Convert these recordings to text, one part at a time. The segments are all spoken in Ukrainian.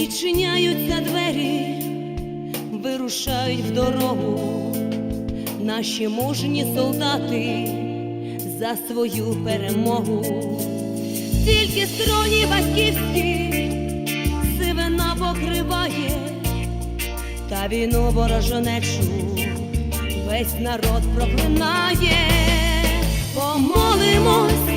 відчиняються двері, вирушають в дорогу наші мужні солдати за свою перемогу, тільки строні батьківські сивина покриває, та війну ворожонечу весь народ проклинає, помолимось.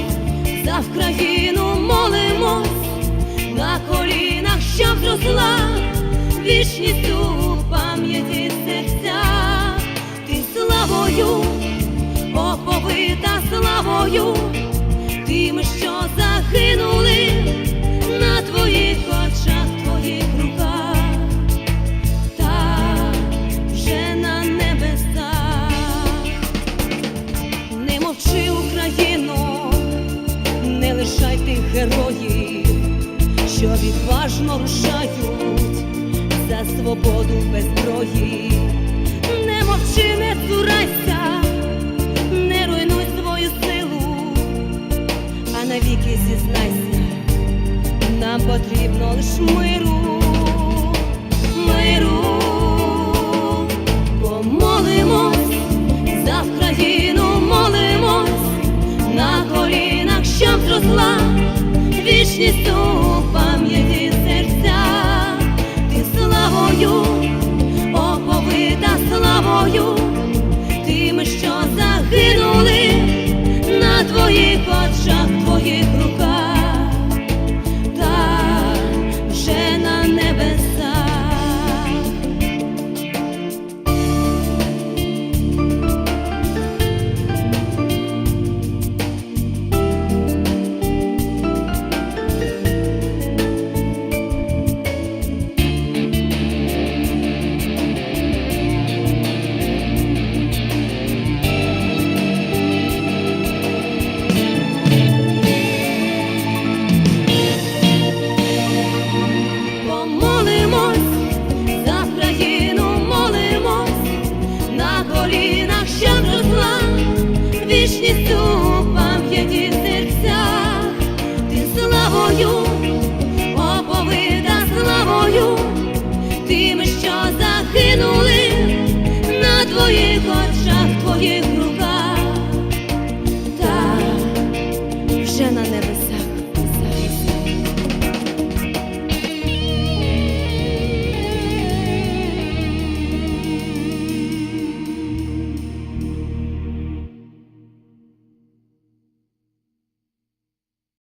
Не тих героїв, що відважно рушають за свободу без зброї. Не мовчи, не цурайся, не руйнуй свою силу, а навіки зізнайся, нам потрібно лиш миру, миру, помолимось за Вкраїну, у пам'яті серця, ти славою, оповита славою,